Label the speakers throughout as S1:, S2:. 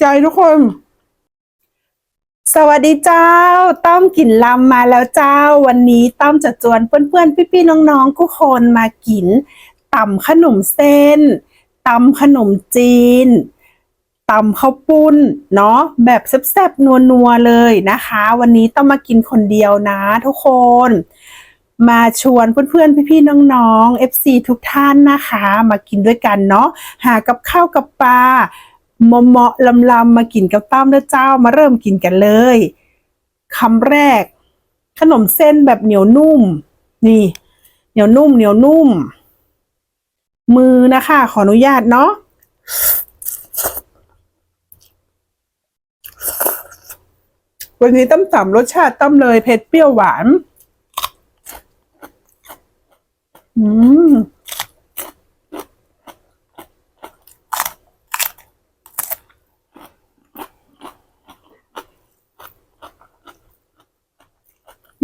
S1: ใจทุกคน สวัสดีเจ้า ต้อมกินลำมาแล้วเจ้า วันนี้ต้อมจะจวนเพื่อนๆ พี่ๆ น้องๆทุกคนมากินตำขนมเส้นตำขนมจีนตำข้าวปุ้นเนาะแบบแซ่บๆนัวๆเลยนะคะ วันนี้ต้องมากินคนเดียวนะทุกคน มาชวนเพื่อนๆพี่ๆน้องๆ FC ทุกท่านนะคะ มากินด้วยกันเนาะหากับข้าวกับปลา เหมาะๆลำๆมากินกับต้อมนะเจ้ามาเริ่มกินกันเลยคำแรก ขนมเส้นแบบเหนียวนุ่ม นี่ เหนียวนุ่ม เหนียวนุ่ม มือนะคะ ขออนุญาตเนาะวันนี้ต้มต่ำรสชาติต้มเลยเผ็ดเปรี้ยวหวาน อืม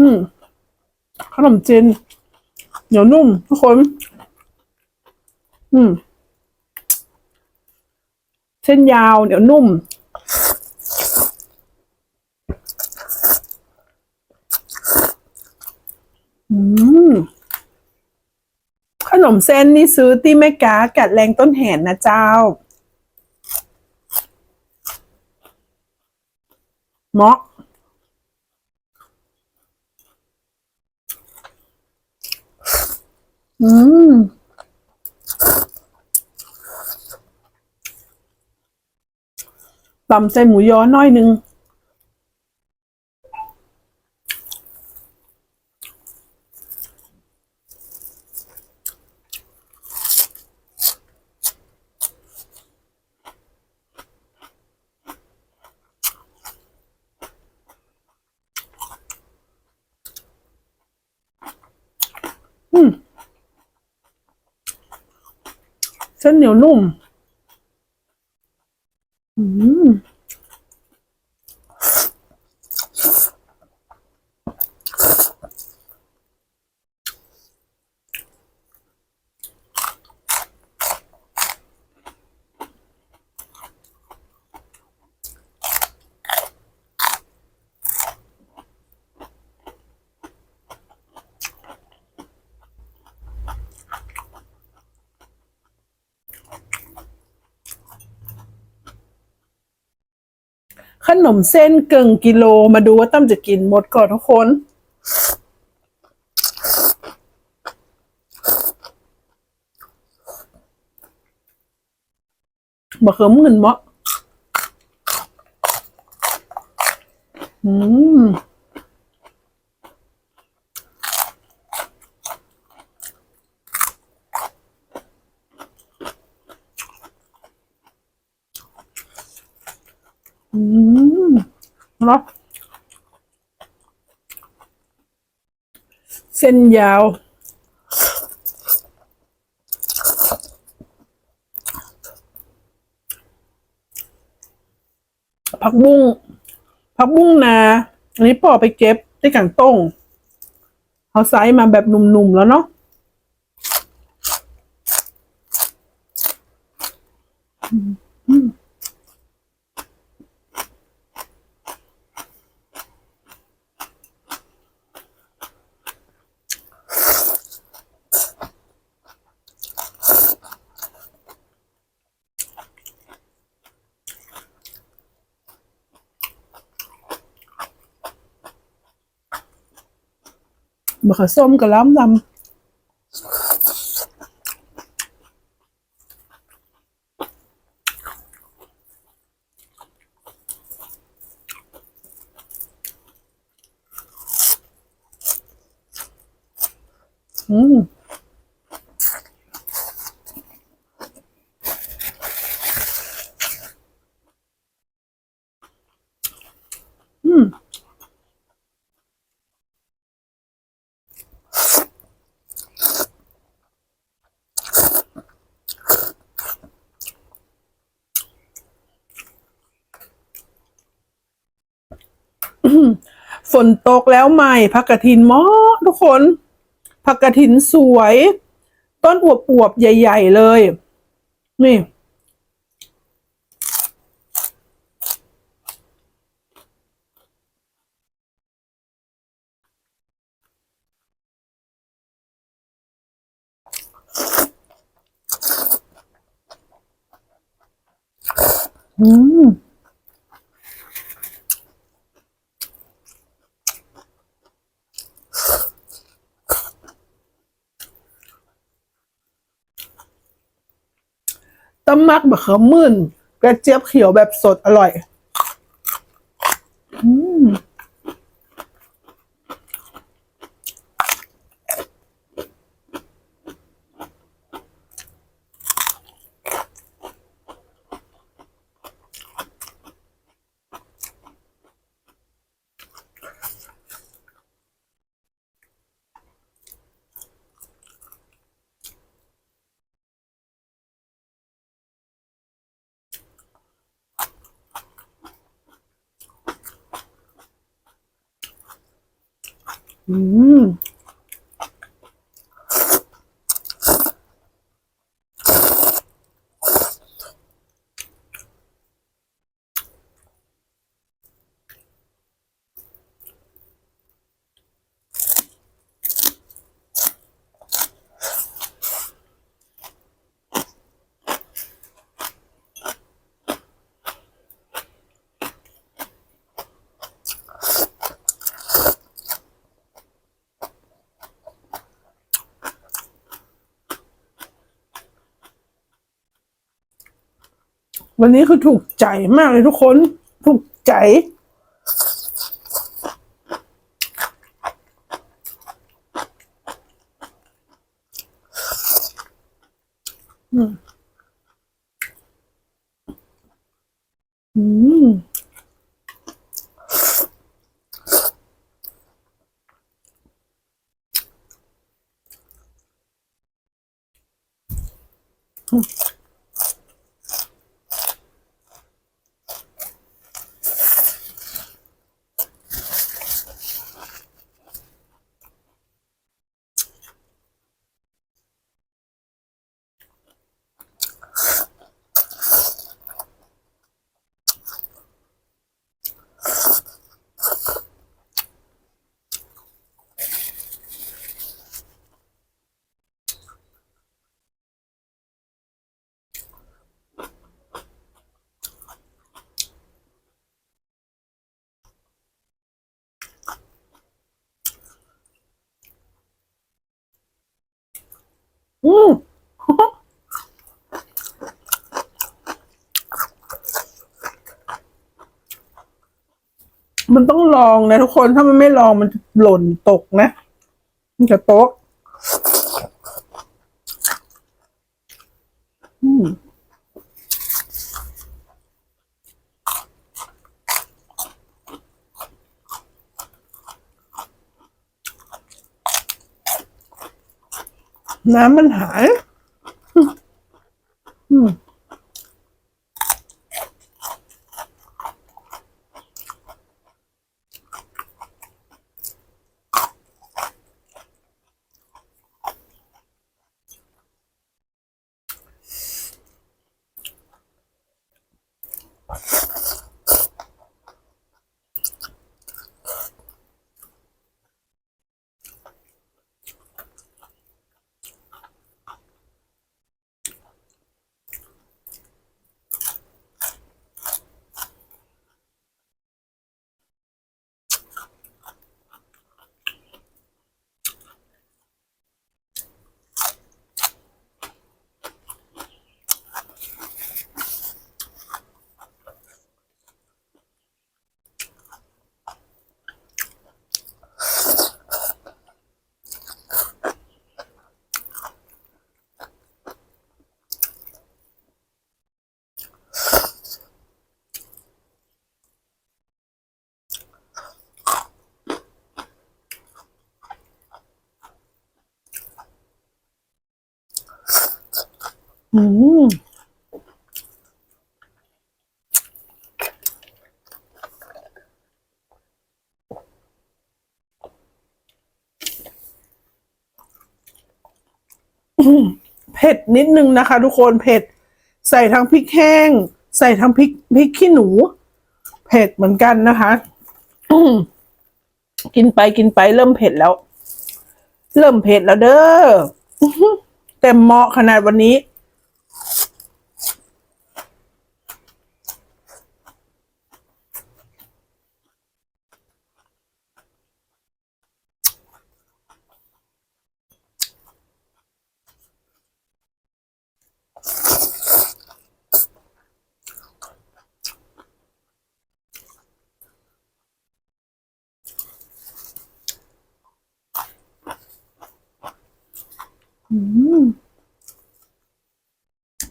S1: อืมขนมจีนเหนียวนุ่มทุกคน อืม เส้นยาวเหนียวนุ่ม อืม ขนมเส้นนี่ซื้อที่แม่กากัดแรงต้นแหนนะเจ้า เหมาะ อืมตำใส่หมูยอหน้อยนึง เหนียวนุ่ม อืม ข นมเส้นเกึ่งกิโลมาดูว่าตั้มจะกินหมดก่อนทุกคน บะเขือมื่นมะอืม เนาะเส้นยาว ผักบุ้งผักบุ้งนา อันนี้ปอไปเก็บได้กังต้งเขาไซส์มาแบบหนุ่มๆแล้วเนาะ มะเขือส้มกับล้ำดำ ฝนตกแล้วใหม่ผักกระถินมอทุกคนผักกระถินสวย ต้นอวบอวบใหญ่ ๆ เลย นี่ อืม มักบะเขือมื่นกระเจี๊ยบเขียวแบบสดอร่อย อืม อืม วันนี้คือถูกใจมากเลยทุกคน ถูกใจ อืม อืม อืมมันต้องลองนะทุกคนถ้ามันไม่ลองมันหล่นตกนะมันจะโต๊ะ น้ำมันหาย อืม อืมเผ็ดนิดนึงนะคะ ทุกคนเผ็ด ใส่ทั้งพริกแห้ง ใส่ทั้งพริกพริกขี้หนู เผ็ดเหมือนกันนะคะกินไปกินไปเริ่มเผ็ดแล้ว เริ่มเผ็ดแล้วเด้ออื้อหือเต็มเหมาะขนาดวันนี้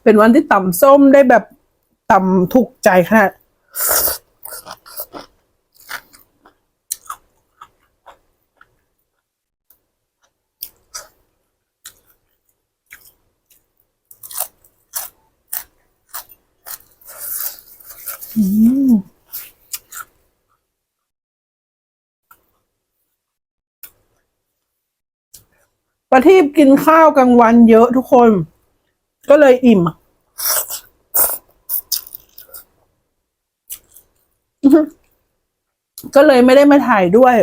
S1: เป็นวันที่ต่ำส้มได้แบบต่ำถูกใจขนาดอืมประทีปกินข้าวกลางวันเยอะทุกคน ก็เลยอิ่มก็เลยไม่ได้มาถ่ายด้วย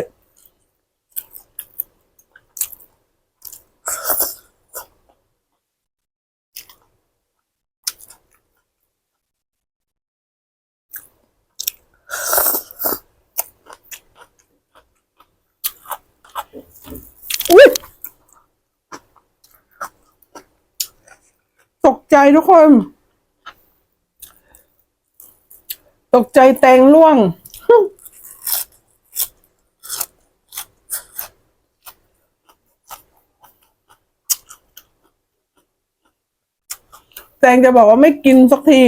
S1: ทุกคน ตกใจแตงล่วง แตงจะบอกว่าไม่กินสักที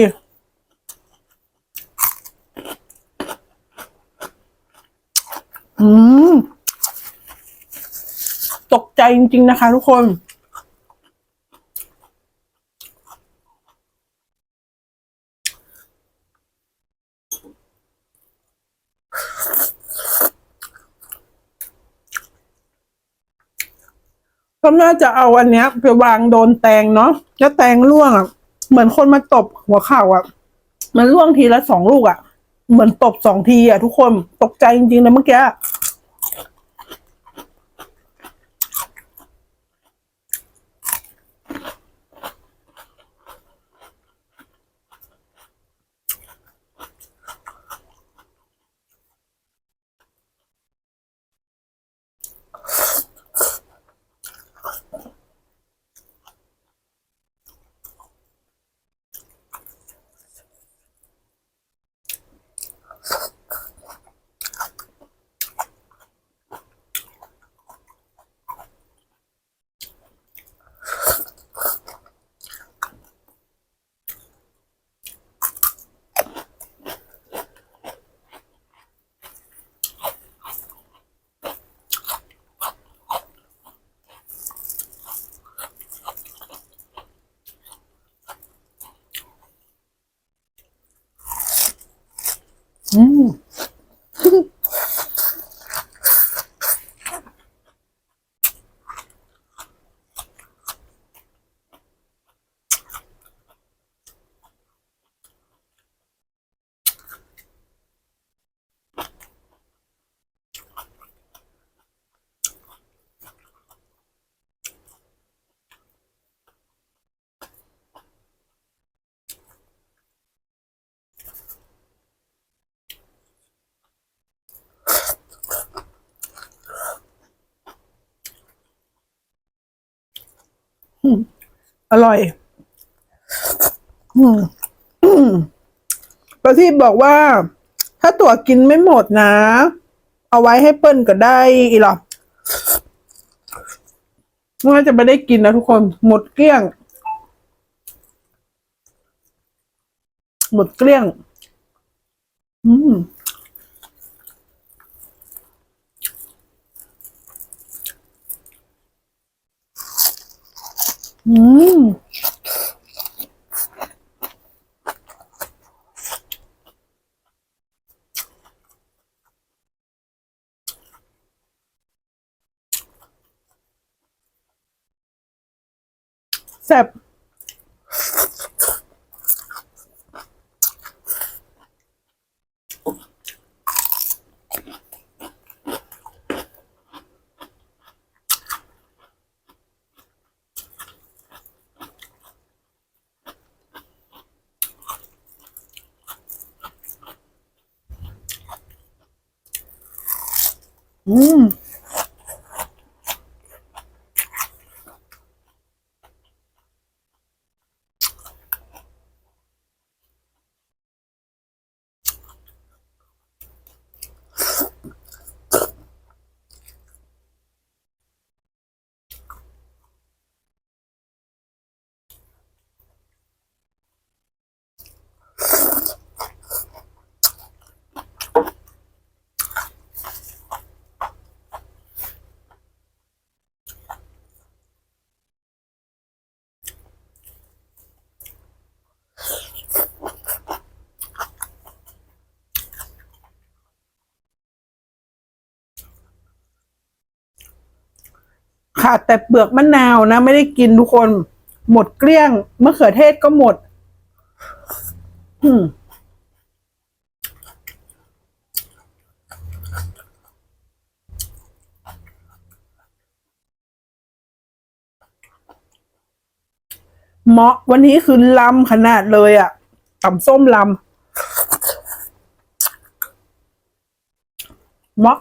S1: อืมตกใจจริง ๆ นะคะทุกคน ก็น่าจะเอาอันเนี้ยไปวางโดนแตงเนาะแล้วแตงร่วงอะ เหมือนคนมาตบหัวเข่าอะ มันร่วงทีละสองลูกอะ เหมือนตบสองทีอะทุกคนตกใจจริงๆเลยเมื่อกี้ อื อร่อยประทีปบอกว่า ถ้าตัวกินไม่หมดนะ เอาไว้ให้เปิ้ลก็ได้อีหรอน่าจะไม่ได้กินนะทุกคน หมดเกลี้ยง หมดเกลี้ยง อืม อืมแซ่บ อื ขาดแต่เปลือกมะนาวนะ ไม่ได้กินทุกคน หมดเกลี้ยงมะเขือเทศก็หมดเหมาะวันนี้คือลำขนาดเลยอะ่ะต่ำส้มลำเหมาะ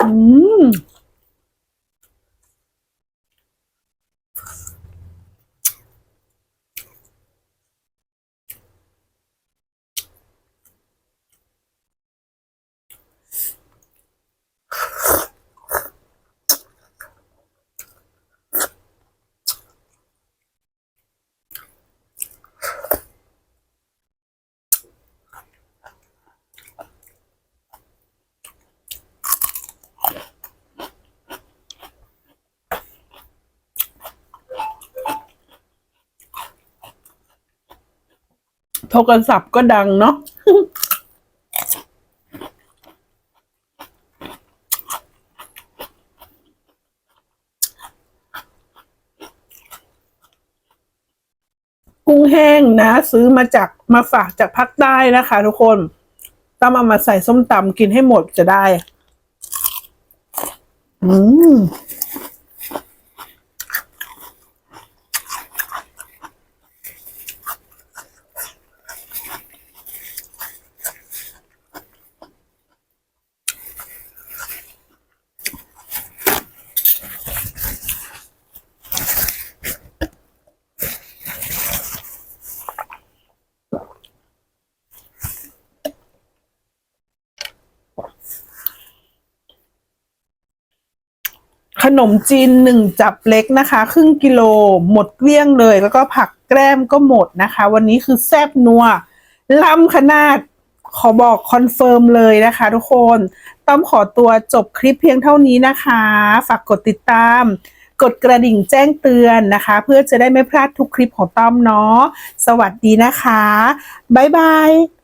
S1: อืม โทรศัพท์ก็ดังเนาะกุ้งแห้งนะ ซื้อมาจากมาฝากจากภาคใต้นะคะ ทุกคนต้องเอามาใส่ส้มตำกินให้หมดจะได้ อืม นมจีนหนึ่งจับเล็กนะคะ ครึ่งกิโลหมดเกลี้ยงเลย แล้วก็ผักแกล้มก็หมดนะคะ วันนี้คือแซบนัวล้ำขนาดขอบอกคอนเฟิร์มเลยนะคะทุกคนต้อมขอตัวจบคลิปเพียงเท่านี้นะคะ ฝากกดติดตาม กดกระดิ่งแจ้งเตือนนะคะ เพื่อจะได้ไม่พลาดทุกคลิปของต้อมเนาะสวัสดีนะคะ บ๊ายบาย